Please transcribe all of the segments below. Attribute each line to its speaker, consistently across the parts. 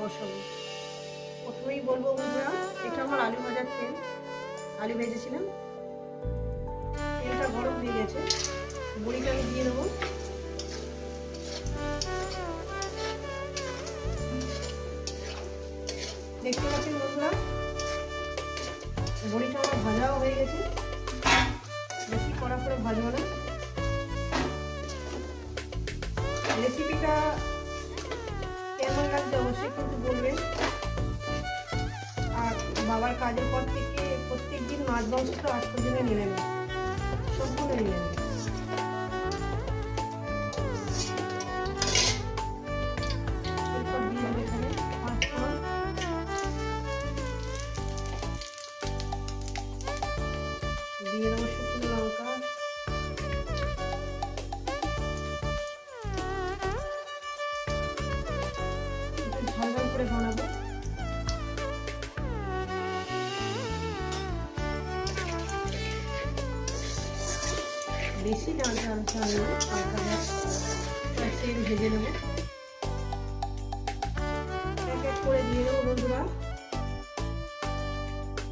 Speaker 1: বসাবো। প্রথমেই বলব বন্ধুরা, এটা আমার আলু ভাজার তেল। আলু ভেজেছিলাম। তেলটা গরম হয়ে গেছে। বড়িটা আমি দিয়ে দেবো। দেখতে পাচ্ছেন বন্ধুরা বড়িটা আমার ভাজাও হয়ে গেছে। বেশি কড়া করে ভাজবো না। রেসিপিটা কেমন লাগছে অবশ্যই কিন্তু বলবেন আর বাবার কাজের পর থেকে প্রত্যেক দিন মাছ মাংসটা আজ পর্যন্ত নিরামিষ সম্পূর্ণ নিয়ে এরপর বেশি ডাল ডাল ঝাল নেব হালকা ঝাল তেল ভেজে নেব এক এক করে দিয়ে দেবো বন্ধুরা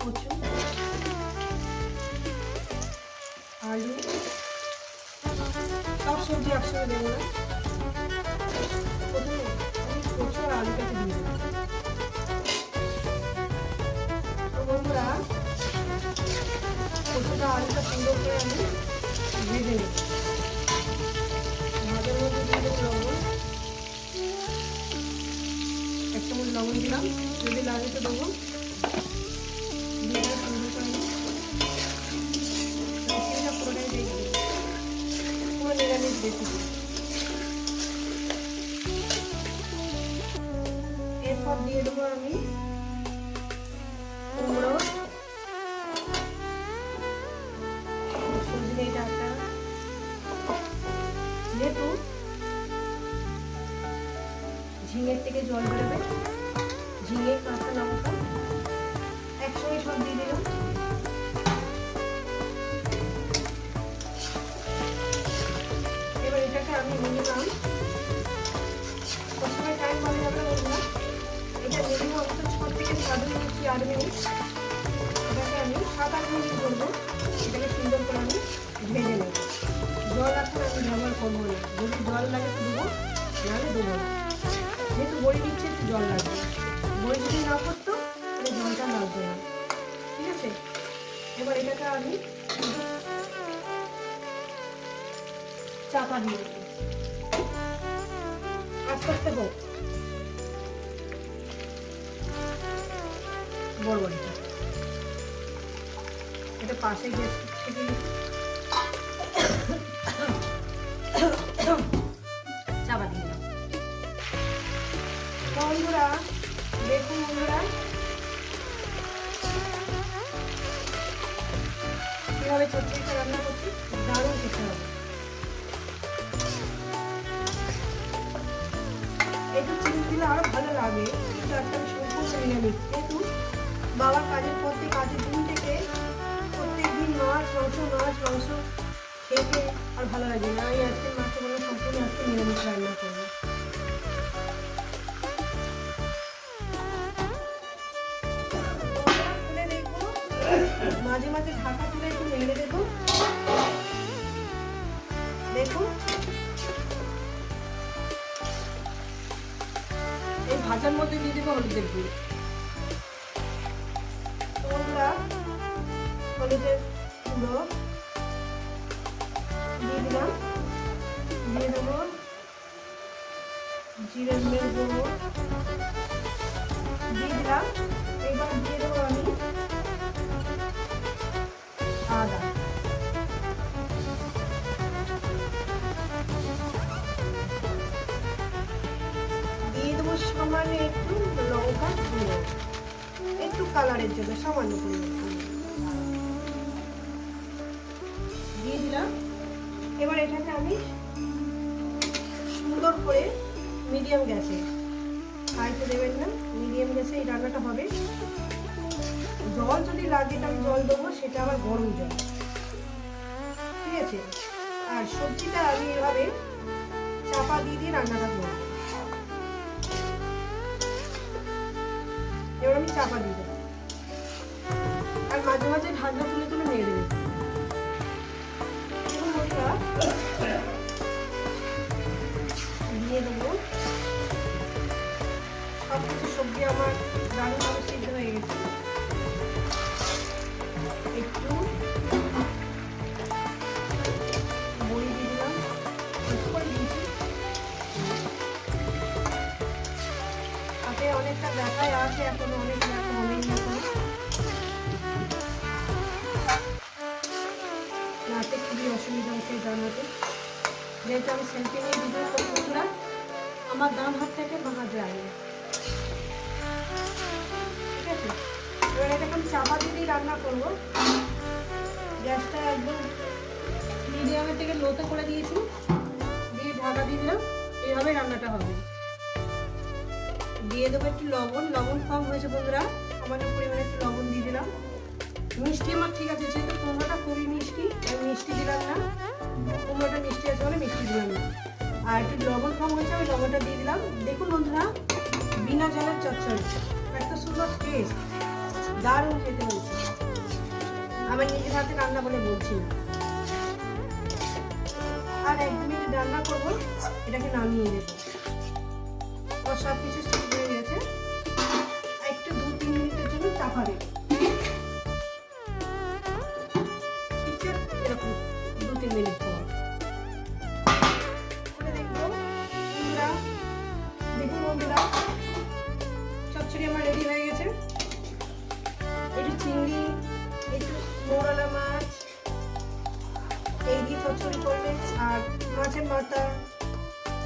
Speaker 1: কচু আলু সব সবজি একসঙ্গে দেবো না প্রথমে আমি কচু আর আলুটাকে দিয়ে দেবো তো বন্ধুরা কচুটা আলুটা সুন্দর করে আমি ভেজে নেব মধ্যে দেবো লবণ এক চামচ দিলাম যদি লাগে দেবো দিয়ে সুন্দর করে এরপর দিয়ে দেবো আমি ঝিঙের থেকে জল বেরোবে। ঝিঙে কাঁচা লঙ্কা, একসঙ্গে সব দিয়ে দিলাম। এবার এটাকে আমি মিনিমাম প্রথমে টাইম বলা যাবে বন্ধুরা এটা মিনিমাম অন্তত ছ থেকে সাত মিনিট কি আট মিনিট। এটাকে আমি সাত আট মিনিট করব এটাকে সুন্দর করে আমি ভেজে নেব। জল এখন আমি ব্যবহার করব না। যদি জল লাগে তো দেবো, নাহলে দেবো না। যেহেতু বড়ি দিচ্ছে, একটু জল লাগবে। বড়ি যদি না করতো, তাহলে জলটা লাগবে না। ঠিক আছে? এবার এটাকে আমি চাপা দিয়ে আস্তে আস্তে হোক। বড় বড়িটা। এটা পাশে গ্যাস দেখুন বন্ধুরা কীভাবে চচ্চড়িটা রান্না করছি? দারুণ খেতে হবে। একটু চিনি দিলে আরও ভালো লাগে। কিন্তু একটা আমি সম্পূর্ণ নিরামিষ যেহেতু বাবার কাজের পর থেকে কাজের দিন থেকে প্রত্যেক দিন মাছ, মাংস মাছ, মাংস খেয়ে আর ভালো লাগে না। আমি আজকে মাছ সম্পূর্ণ আজকে নিরামিষ রান্না করব। মাঝে মাঝে ঢাকা তুলে একটু নেড়ে দেবো। দেখুন। এই ভাজার মধ্যে দিয়ে দেবো হলুদের গুঁড়ো। তো বন্ধুরা হলুদের গুঁড়ো দিয়ে দিলাম। দিয়ে দেবো জিরে ধনের গুঁড়ো। দিয়ে দিলাম। সামান্য একটু লঙ্কা গুঁড়ো একটু কালারের জন্য সামান্য পরিমাণ দিয়ে দিলাম। এবার এটাকে আমি সুন্দর করে মিডিয়াম গ্যাসে হাইতে দেবেন না মিডিয়াম গ্যাসে এই রান্নাটা হবে। জল যদি লাগে তাহলে জল দেবো, সেটা আবার গরম জল। ঠিক আছে? আর সবজিটা আমি এভাবে চাপা দিয়ে দিয়ে রান্নাটা করব। চাপা দিয়ে দেবো। আর মাঝে মাঝে ঢাকনা তুলে তুলে বন্ধুরা, দিয়ে দেবো। সব কিছু সবজি আমার দারুণভাবে সিদ্ধ হয়ে গেছে। একটু অনেকটা দেখায় আছে, এখনও অনেক এখনও রাতে খুবই অসুবিধা হচ্ছে জানাতে যেহেতু আমি সেলফি নিয়ে ভিডিও বন্ধুরা আমার ডান হাত থেকে ভাঙা যায় না ঠিক আছে? এবার এটা এখন চাপা দিয়ে রান্না করব। গ্যাসটা একদম মিডিয়ামের থেকে লোতে করে দিয়েছি। দিয়ে ঢাকা দিলাম। এইভাবে রান্নাটা হবে। দিয়ে দেবো একটু লবণ লবণ কম হয়েছে বন্ধুরা। আমাদের পরিমাণে একটু লবণ দিয়ে দিলাম। মিষ্টি আমার ঠিক আছে, যেহেতু কুমড়োটা খুবই মিষ্টি আমি মিষ্টি দিলাম না। কুমড়োটা মিষ্টি আছে বলে মিষ্টি দিলাম না। আর একটু লবণ কম হয়েছে আমি লবণটা দিয়ে দিলাম। দেখুন বন্ধুরা, বিনা জলের চচ্চড়ি। এত সুন্দর টেস্ট দারুণ খেতে হয়েছে। আমার নিজের হাতে রান্না বলে বলছি আর এক মিনিট রান্না করব, এটাকে নামিয়ে দেবো সব কিছু আছে? এরকম দু, তিন মিনিট পর। দেখুন আমার রেডি হয়ে গেছে। একটু চিংড়ি একটু মোরলা মাছ, এই দিয়ে চচ্চড়ি করলে আর মাছের মাথা,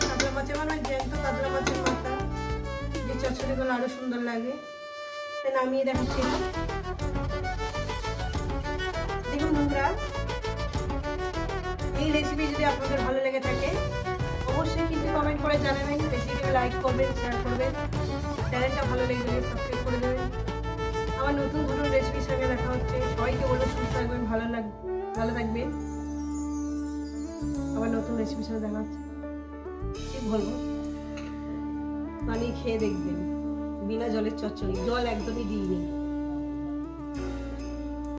Speaker 1: কাতলা মাছের মানে জ্যান্ত কাতলা মাছের মাথা, যে চচ্চড়িগুলো আরও সুন্দর লাগে। নামিয়ে দেখাচ্ছি দেখুন বন্ধুরা, এই রেসিপি যদি আপনাদের ভালো লেগে থাকে, অবশ্যই কিন্তু কমেন্ট করে জানাবেন রেসিপিটা লাইক করবেন শেয়ার করবেন চ্যানেলটা ভালো লেগে গেলে সাবস্ক্রাইব করে দেবেন। আমার নতুন নতুন রেসিপির সঙ্গে দেখা হচ্ছে, সবাইকে বলে সুস্থ থাকবেন, ভালো লাগ, ভালো থাকবেন। আবার নতুন রেসিপির সঙ্গে দেখা হচ্ছে, কি বলব? বানিয়ে খেয়ে দেখবেন। বিনা জলের চচ্চড়ি জল একদমই দিইনি।